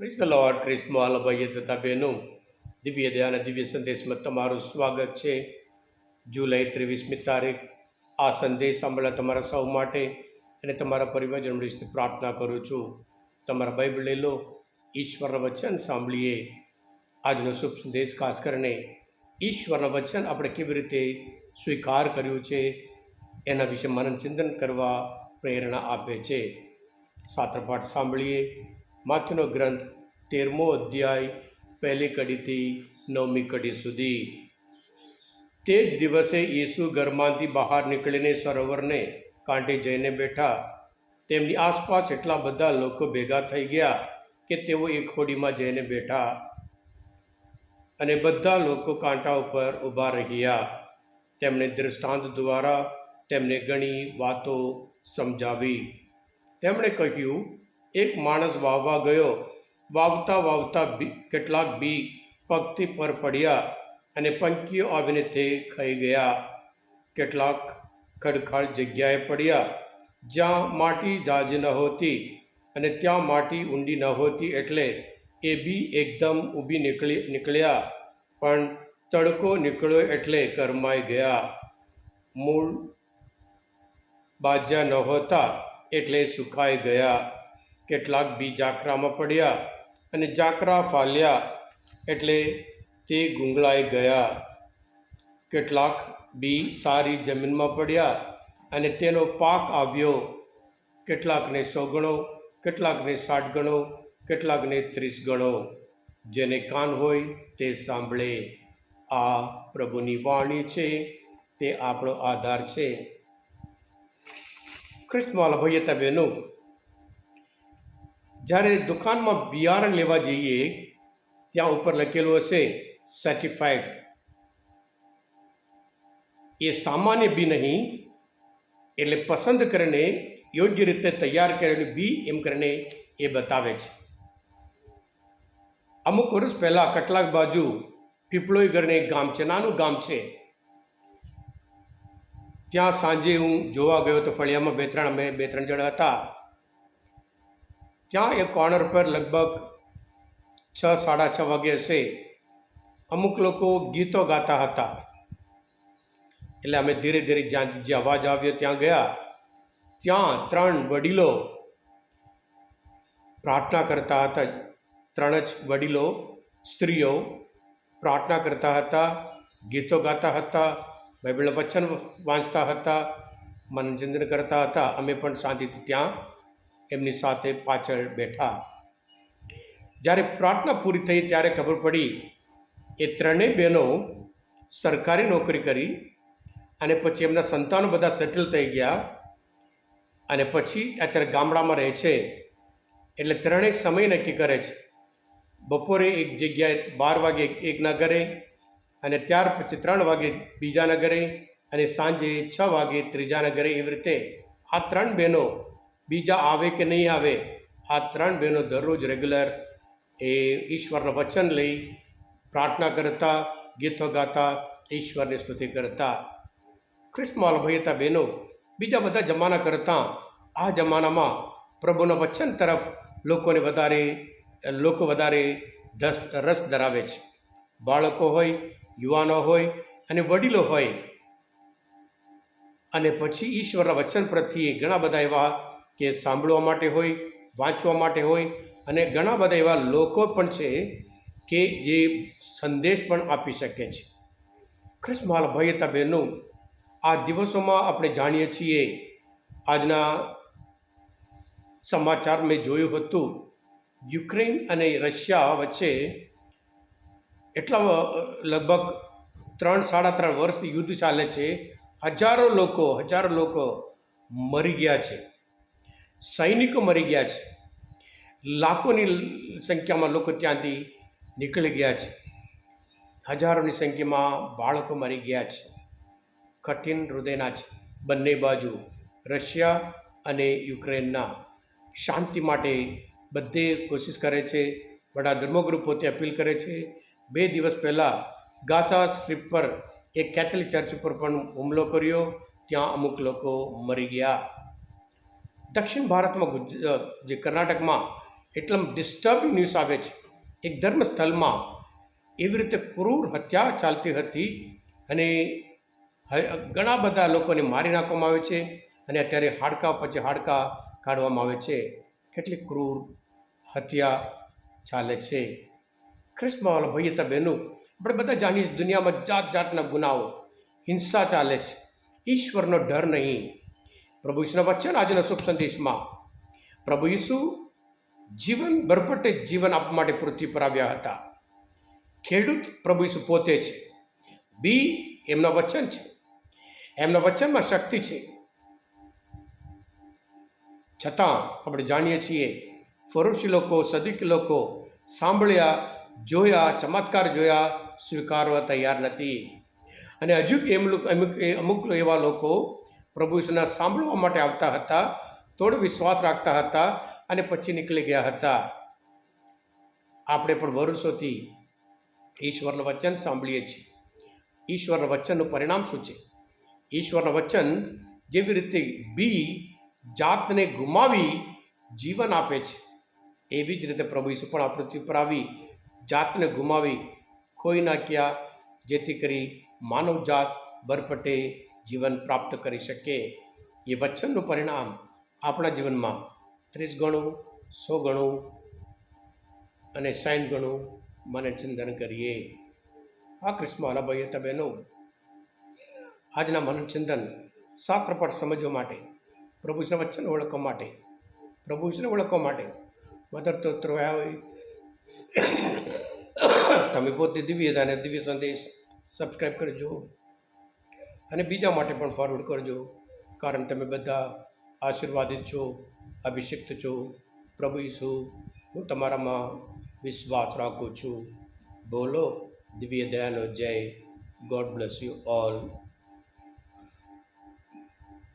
Please the lord ભાઈએ તથા બહેનો દિવ્ય દયાના દિવ્ય સંદેશમાં તમારું સ્વાગત છે જુલાઈ ત્રેવીસમી તારીખ આ સંદેશ સાંભળવા તમારા સૌ માટે અને તમારા પરિવારજન વિશે પ્રાર્થના કરું છું તમારા બાઇબલ લઈ લો ઈશ્વરના વચન સાંભળીએ આજનો શુભ સંદેશ ખાસ કરીને ઈશ્વરના વચન આપણે કેવી રીતે સ્વીકાર કર્યું છે એના વિશે મનન ચિંતન કરવા પ્રેરણા આપે છે સાત્રપાઠ સાંભળીએ માથુનો ગ્રંથ તેરમો અધ્યાય, પહેલી કડીથી નવમી કડી સુધી. તે જ દિવસે યેસુ ઘરમાંથી બહાર નીકળીને સરોવરને કાંઠે જઈને બેઠા. તેમની આસપાસ એટલા બધા લોકો ભેગા થઈ ગયા કે તેઓ એક હોડીમાં જઈને બેઠા અને બધા લોકો કાંઠા ઉપર ઊભા રહ્યા. તેમણે દૃષ્ટાંત દ્વારા તેમને ઘણી વાતો સમજાવી. તેમણે કહ્યું એક માણસ વાવવા ગયો. વાવતા વાવતા બી કેટલાક બી પગથી પર પડ્યા અને પંખીઓ આવીને તે ખાઈ ગયા. કેટલાક ખડખાડ જગ્યાએ પડ્યા. જ્યાં માટી જાજ ન હોતી અને ત્યાં માટી ઊંડી ન હોતી એટલે એ બી એકદમ ઊભી નીકળી નીકળ્યા. પણ તડકો નીકળ્યો એટલે કરમાઈ ગયા. મૂળ બાજ્યા ન હોતા એટલે સુકાઈ ગયા. કેટલાક બી ઝાકરામાં પડ્યા અને ઝાકરા ફાલ્યા એટલે તે ગુંગળાઈ ગયા. કેટલાક બી સારી જમીનમાં પડ્યા અને તેનો પાક આવ્યો. કેટલાકને સો ગણો, કેટલાકને સાઠ ગણો, કેટલાકને ત્રીસ ગણો. જેને કાન હોય તે સાંભળે. આ પ્રભુની વાણી છે, તે આપણો આધાર છે. ખ્રિસ્તમાલ ભાઈ બહેનો જ્યારે દુકાનમાં બિયારણ લેવા જઈએ, ત્યાં ઉપર લખેલું હશે સર્ટિફાઈડ એ સામાન્ય બી નહીં, એટલે પસંદ કરીને યોગ્ય રીતે તૈયાર કરેલું બી એમ કરીને એ બતાવે છે. અમુક વર્ષ પહેલાં કટલાક બાજુ પીપળોઈ કરીને એક ગામ છે, નાનું ગામ છે. ત્યાં સાંજે હું જોવા ગયો તો ફળિયામાં બે ત્રણ અમે, બે ત્રણ જણા હતા. ત્યાં એક કોર્નર પર લગભગ છ, સાડા છ વાગે હશે અમુક લોકો ગીતો ગાતા હતા. એટલે અમે ધીરે ધીરે જ્યાં જે અવાજ આવ્યો ત્યાં ગયા. ત્યાં ત્રણ વડીલો પ્રાર્થના કરતા હતા. ત્રણ જ વડીલો, સ્ત્રીઓ પ્રાર્થના કરતા હતા, ગીતો ગાતા હતા, બાઇબલના વચન વાંચતા હતા, મનોરંજન કરતા હતા. અમે પણ શાંતિથી ત્યાં એમની સાથે પાછળ બેઠા. જ્યારે પ્રાર્થના પૂરી થઈ ત્યારે ખબર પડી, એ ત્રણેય બહેનો સરકારી નોકરી કરી અને પછી એમના સંતાનો બધા સેટલ થઈ ગયા અને પછી અત્યારે ગામડામાં રહે છે. એટલે ત્રણેય સમય નક્કી કરે છે. બપોરે એક જગ્યાએ બાર વાગે એકના ઘરે અને ત્યાર પછી ત્રણ વાગે બીજાના ઘરે અને સાંજે છ વાગે ત્રીજાના ઘરે એવી રીતે આ ત્રણ બહેનો બીજા આવે કે નહીં આવે, આ ત્રણ બહેનો દરરોજ રેગ્યુલર એ ઈશ્વરના વચન લઈ પ્રાર્થના કરતા, ગીતો ગાતા, ઈશ્વરની સ્તુતિ કરતા. ખ્રિસ્તમાલ હતા બહેનો બીજા બધા જમાના કરતાં, આ જમાનામાં પ્રભુના વચન તરફ લોકોને વધારે, લોકો વધારે દસ રસ ધરાવે છે. બાળકો હોય, યુવાનો હોય અને વડીલો હોય. અને પછી ઈશ્વરના વચન પ્રત્યે ઘણા બધા એવા કે સાંભળવા માટે હોય, વાંચવા માટે હોય અને ઘણા બધા એવા લોકો પણ છે કે જે સંદેશ પણ આપી શકે છે. ખ્રિસ્માલ ભયતા બહેનો, આ દિવસોમાં આપણે જાણીએ છીએ, આજના સમાચાર મેં જોયું હતું, યુક્રેન અને રશિયા વચ્ચે એટલા લગભગ ત્રણ, સાડા ત્રણ વર્ષથી યુદ્ધ ચાલે છે. હજારો લોકો હજારો લોકો મરી ગયા છે. સૈનિકો મરી ગયા છે. લાખોની સંખ્યામાં લોકો ત્યાંથી નીકળી ગયા છે. હજારોની સંખ્યામાં બાળકો મરી ગયા છે. કઠિન હૃદયના છે. બંને બાજુ રશિયા અને યુક્રેનના. શાંતિ માટે બધે કોશિશ કરે છે. બધા ધર્મગુરુ પોતે અપીલ કરે છે. બે દિવસ પહેલાં ગાઝા સ્ટ્રીપ પર એક કેથલિક ચર્ચ ઉપર પણ હુમલો કર્યો. ત્યાં અમુક લોકો મરી ગયા. દક્ષિણ ભારતમાં જે કર્ણાટકમાં એટલા ડિસ્ટર્બિંગ ન્યૂઝ આવે છે. એક ધર્મસ્થળમાં એવી રીતે ક્રૂર હત્યા ચાલતી હતી અને ઘણા બધા લોકોને મારી નાખવામાં આવે છે અને અત્યારે હાડકા પછી હાડકા કાઢવામાં આવે છે. કેટલી ક્રૂર હત્યા ચાલે છે. ખ્રિસ્તમાવાલા ભાઈ હતા બહેનો આપણે બધા જાણીએ દુનિયામાં જાત જાતના ગુનાઓ, હિંસા ચાલે છે. ઈશ્વરનો ડર નહીં. પ્રભુ ઈસુના વચન આજના શુભ સંદેશમાં. પ્રભુ ઈસુ જીવન ભરપટે જીવન આપવા માટે પૃથ્વી પર આવ્યા હતા. ખેડૂત પ્રભુ ઈસુ પોતે છે. બી એમના વચન છે. એમના વચનમાં શક્તિ છે. છતાં આપણે જાણીએ છીએ, ફરોશી લોકો, સદીક લોકો સાંભળ્યા, જોયા, ચમત્કાર જોયા, સ્વીકારવા તૈયાર નથી. અને હજુ એમ અમુક અમુક એવા લોકો પ્રભુ ઈસુના સાંભળવા માટે આવતા હતા થોડો વિશ્વાસ રાખતા હતા અને પછી નીકળી ગયા હતા. આપણે પણ વર્ષોથી ઈશ્વરનું વચન સાંભળીએ છીએ. ઈશ્વરના વચનનું પરિણામ શું છે? ઈશ્વરના વચન જેવી રીતે બી જાતને ગુમાવી જીવન આપે છે, એવી જ રીતે પ્રભુ ઈસુ પણ આ પૃથ્વી પર આવી જાતને ગુમાવી ખોઈ નાખ્યા, જેથી કરી માનવ જાત બરપટે જીવન પ્રાપ્ત કરી શકીએ એ વચનનું પરિણામ આપણા જીવનમાં ત્રીસ ગણું, સો ગણું અને સાઠ ગણું મને ચિંતન કરીએ. આ કૃષ્ણ ભાઈ હતા બહેનો, આજના મનન ચિંતન શાસ્ત્ર પર સમજવા માટે, પ્રભુ ઈશ્વરના વચન ઓળખવા માટે, પ્રભુ ઈશ્વરને ઓળખવા માટે મધર તોત્ર આવ્યા હોય. તમે પોતે દિવ્ય અને દિવ્ય સંદેશ સબસ્ક્રાઈબ કરજો. અને બીજા માટે પણ ફોરવર્ડ કરજો. કારણ તમે બધા આશીર્વાદિત છો, અભિષિક્ત છો, પ્રભુ ઈસુ, હું તમારામાં વિશ્વાસ રાખું છું. બોલો, દિવ્ય દયાનો જય. God bless you all